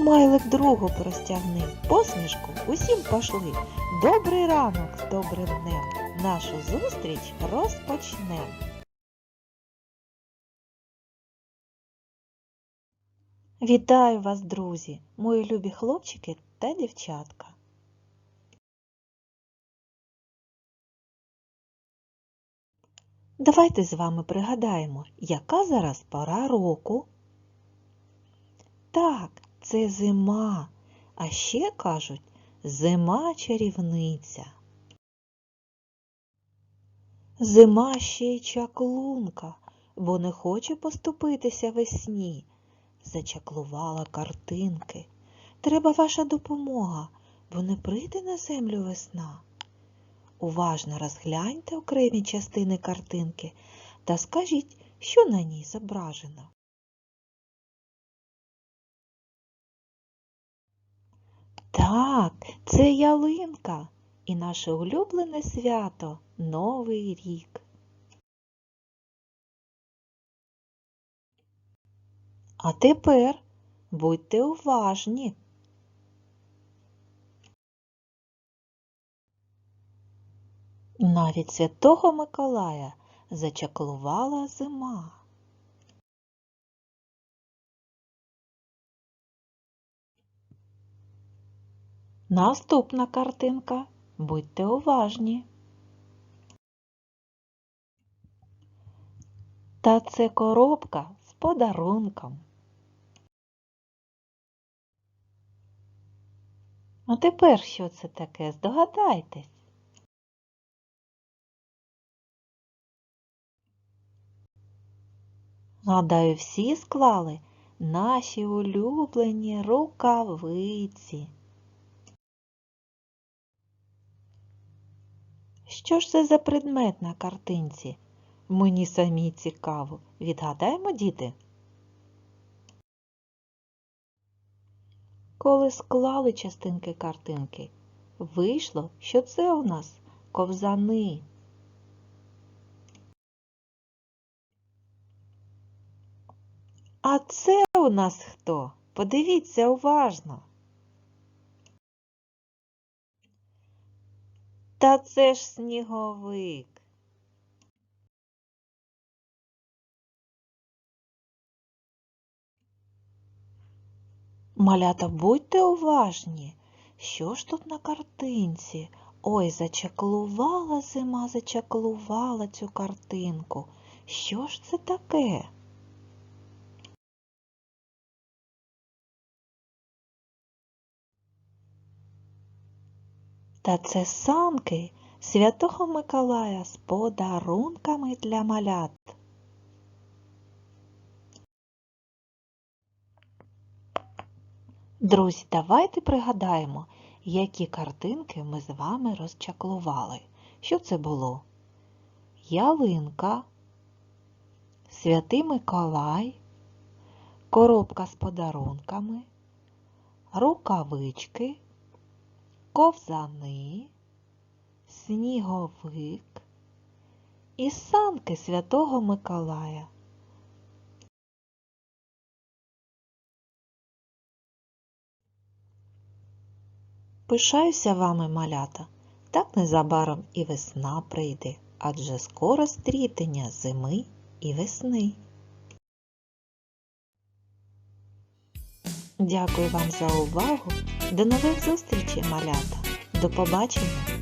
Смайлик другу простягни, посмішку усім пошли. Добрий ранок з добрим днем. Нашу зустріч розпочнем. Вітаю вас, друзі, мої любі хлопчики та дівчатка. Давайте з вами пригадаємо, яка зараз пора року. Так, це зима, а ще кажуть зима чарівниця. Зима ще й чаклунка, бо не хоче поступитися весні. Зачаклувала картинки. Треба ваша допомога, бо не прийде на землю весна. Уважно розгляньте окремі частини картинки та скажіть, що на ній зображено. Так, це ялинка і наше улюблене свято Новий рік. А тепер будьте уважні. Навіть святого Миколая зачаклувала зима. Наступна картинка. Будьте уважні. Та це коробка з подарунком. А тепер що це таке? Здогадайтесь. Гадаю, всі склали наші улюблені рукавиці. Що ж це за предмет на картинці? Мені самі цікаво. Відгадаємо, діти? Коли склали частинки картинки, вийшло, що це у нас ковзани. А це у нас хто? Подивіться уважно. Та це ж сніговик. Малята, будьте уважні. Що ж тут на картинці? Ой, зачаклувала зима, зачаклувала цю картинку. Що ж це таке? Та це санки Святого Миколая з подарунками для малят. Друзі, давайте пригадаємо, які картинки ми з вами розчаклували. Що це було? Ялинка, Святий Миколай, коробка з подарунками, рукавички, ковзани, сніговик і санки Святого Миколая. Пишаюся вами, малята, так незабаром і весна прийде, адже скоро стрітення зими і весни. Дякую вам за увагу. До нових зустрічей, малята. До побачення!